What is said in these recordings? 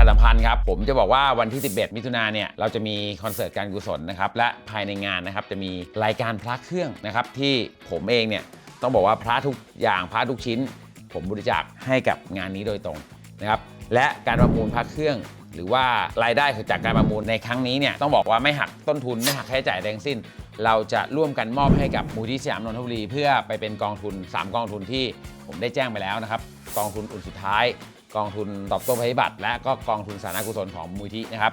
ชาสัมพันธ์ครับ ผมจะบอกว่าวันที่ 11 มิถุนาเนี่ย เราจะมีคอนเสิร์ตการกุศลนะครับ และภายในงานนะครับ จะมีรายการพระเครื่องนะครับ ที่ผมเองเนี่ย ต้องบอกว่าพระทุกอย่างพระทุกชิ้น ผมบริจาคให้กับงานนี้โดยตรงนะครับ และการประมูลพระเครื่อง หรือว่ารายได้จากการประมูลในครั้งนี้เนี่ย ต้องบอกว่าไม่หักต้นทุนไม่หักค่าใช้จ่ายใดทั้งสิ้น เราจะร่วมกันมอบให้กับมูลที่สยามนนทบุรี เพื่อไปเป็นกองทุน 3 กองทุนที่ผมได้แจ้งไปแล้วนะครับ กองทุนอุ่นสุดท้าย กองทุนตอบโต้ภัยพิบัติ และก็กองทุนสาธารณกุศลของมูลที่นะครับ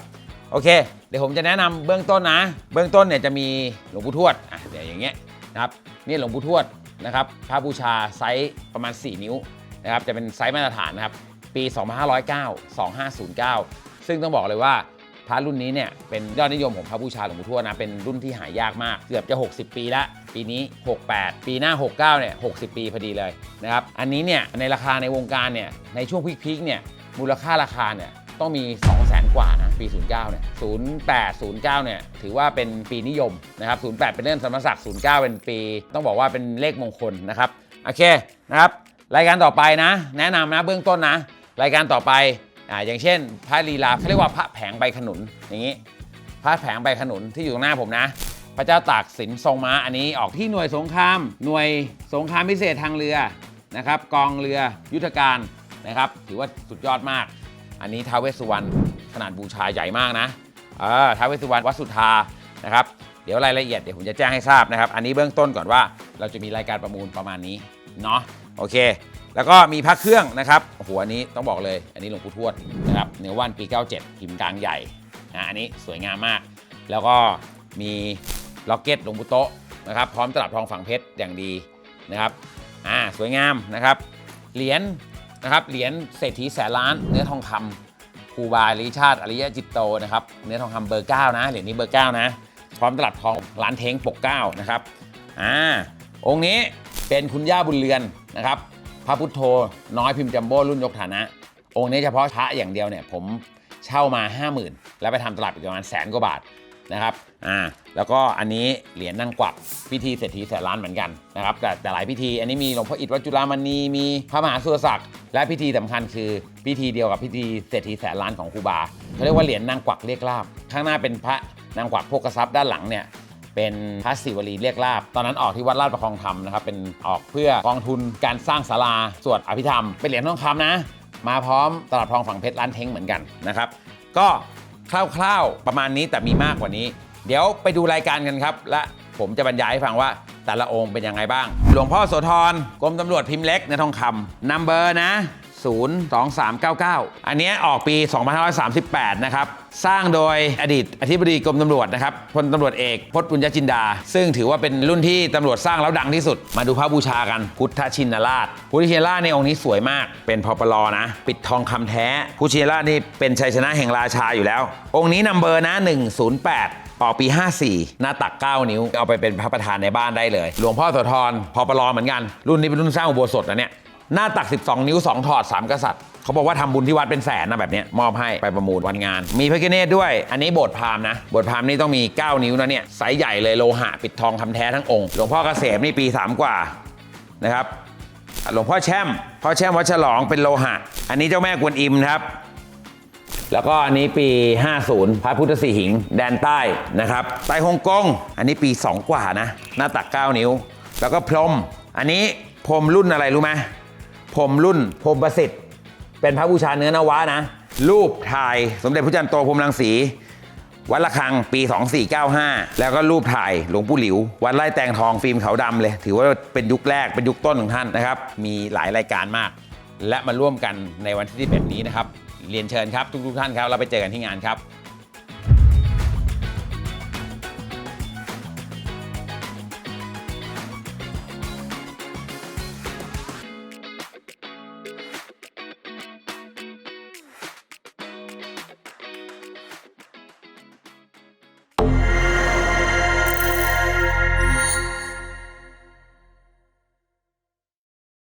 โอเค เดี๋ยวผมจะแนะนำเบื้องต้นนะ เบื้องต้นเนี่ยจะมีหลวงปู่ทวดอะเดี๋ยวอย่างเงี้ยนะครับนี่หลวงปู่ทวดนะครับพระบูชาไซส์ประมาณ 4 นิ้วนะครับจะเป็นไซส์มาตรฐานนะครับปี 2509 2509 ซึ่งต้องบอกเลยว่า พระรุ่นนี้เนี่ยเป็นยอดนิยมของพระบูชาหลวงปู่ทวดนะ เป็นรุ่นที่หายากมาก เกือบจะ 60 ปีละ ปีนี้ 68 ปีหน้า 69 เนี่ย 60 ปีพอดีเลยนะครับ อันนี้เนี่ยในราคาในวงการเนี่ย ในช่วงพีคๆเนี่ย มูลค่าราคาเนี่ยต้องมี 2 0 0 0 0 0กว่านะ ปี 09 เนี่ย 08 09 เนี่ย ถือว่าเป็นปีนิยมนะครับ 08 เป็นเรื่องสมรศักดิ์ 09 เป็นปี ต้องบอกว่าเป็นเลขมงคลนะครับ โอเคนะครับ รายการต่อไปนะ แนะนำนะเบื้องต้นนะ รายการต่อไป อ่าอย่างเช่น พระลีลาเขาเรียกว่าพระแผงใบขนุนอย่างนี้ พระแผงใบขนุนที่อยู่ตรงหน้าผมนะ พระเจ้าตากสินทรงม้าอันนี้ออกที่หน่วยสงคราม หน่วยสงครามพิเศษทางเรือนะครับ กองเรือยุทธการนะครับ ถือว่าสุดยอดมาก อันนี้ท้าวเวสสุวรรณขนาดบูชาใหญ่มากนะเออท้าวเวสสุวรรณวัดสุธานะครับเดี๋ยวรายละเอียดเดี๋ยวผมจะแจ้งให้ทราบนะครับ อันนี้เบื้องต้นก่อนว่าเราจะมีรายการประมูลประมาณนี้เนาะโอเค แล้วก็มีพระเครื่องนะครับโอ้โหอันนี้ต้องบอกเลย อันนี้หลวงปู่ทวดนะครับเนื้อว่านปี 97พิมพ์กลางใหญ่นะอันนี้สวยงามมาก แล้วก็มีล็อกเก็ตหลวงปู่โตะนะครับพร้อมตลับทองฝังเพชรอย่างดีนะครับอ่าสวยงามนะครับเหรียญนะครับเหรียญเศรษฐีแสนล้าน เนื้อทองคำครูบาอริชาติอริยจิตโตนะครับเนื้อทองคำเบอร์ 9 นะเหรียญนี้เบอร์ 9 นะพร้อมตลับทองล้านเทงปก9นะครับอ่าองค์นี้เป็นคุณย่าบุญเรือนนะครับ พระพุทโธน้อยพิมพ์จัมโบ้รุ่นยกฐานะ องค์นี้เฉพาะพระอย่างเดียวเนี่ยผมเช่ามา 50,000 แล้วไปทำตลับอีกประมาณแสนกว่าบาทนะครับอ่าแล้วก็อันนี้เหรียญนั่งกวักพิธีเศรษฐีแสนล้านเหมือนกันนะครับแต่แต่หลายพิธีอันนี้มีหลวงพ่ออิฐวัดจุฬามณีมีพระมหาสุรศักดิ์และพิธีสำคัญคือพิธีเดียวกับพิธีเศรษฐีแสนล้านของครูบาเขาเรียกว่าเหรียญนั่งกวักเรียกลาบข้างหน้าเป็นพระนางกวักโภกทรัพย์ด้านหลังเนี่ย เป็นพระศิวลีเรียกลาบ ตอนนั้นออกที่วัดลาดประคองธรรมนะครับ เป็นออกเพื่อกองทุนการสร้างศาลาสวดอภิธรรม เป็นเหรียญทองคำนะ มาพร้อมตลับทองฝั่งเพชรล้านเท้งเหมือนกันนะครับ ก็คร่าวๆประมาณนี้แต่มีมากกว่านี้ เดี๋ยวไปดูรายการกันครับ และผมจะบรรยายให้ฟังว่าแต่ละองค์เป็นยังไงบ้าง หลวงพ่อโสธรกรมตำรวจพิมพ์เล็กในทองคำนัมเบอร์นะ 02399 อันเนี้ยออกปี 2538 นะครับ สร้างโดยอดีตอธิบดีกรมตำรวจนะครับพลตำรวจเอกพจน์ปุญญจินดา ซึ่งถือว่าเป็นรุ่นที่ตำรวจสร้างแล้วดังที่สุด มาดูพระบูชากัน พุทธชินราช พุทธชินราชในองค์นี้สวยมาก เป็นพอปลอนะ ปิดทองคำแท้ พุทธชินราชนี่เป็นชัยชนะแห่งราชาอยู่แล้ว องค์นี้นัมเบอร์นะ 108ออกปี 54 หน้าตัก 9 นิ้ว เอาไปเป็นพระประธานในบ้านได้เลย หลวงพ่อโสธรพอปลอเหมือนกัน รุ่นนี้เป็นรุ่นสร้างอุโบสถนะเนี่ย หน้าตัก 12 นิ้ว 2 ถอด 3 กษัตริย์เขาบอกว่าทำบุญที่วัดเป็นแสนนะแบบนี้มอบให้ไปประมูลวันงาน มีพระกิเนตด้วย อันนี้โบสถ์พามนะ โบสถ์พามนี่ต้องมี 9 นิ้วนะเนี่ยไซส์ใหญ่เลยโลหะปิดทองคำแท้ทั้งองค์หลวงพ่อเกษมนี่ปี 3 กว่านะครับหลวงพ่อแช่มพ่อแช่มวัดฉลองเป็นโลหะ อันนี้เจ้าแม่กวนอิมครับ แล้วก็อันนี้ปี 50 พระพุทธสีหิง แดนใต้นะครับไต้ฮ่องกงอันนี้ปี 2 กว่านะ หน้าตัก 9 นิ้ว แล้วก็พรม อันนี้พรมรุ่นอะไรรู้ไหม พรหมรุ่นพรมประสิทธิ์ เป็นพระบูชาเนื้อนวะนะ รูปถ่ายสมเด็จพระจันทร์โตพรมรังสี วัดละคังปี 2495 แล้วก็รูปถ่ายหลวงปู่หลิว วัดไร่แตงทองฟิล์มขาวดำเลย ถือว่าเป็นยุคแรกเป็นยุคต้นของท่านนะครับ มีหลายรายการมาก และมาร่วมกันในวันที่11นี้นะครับ เรียนเชิญครับทุกๆท่านครับ เราไปเจอกันที่งานครับ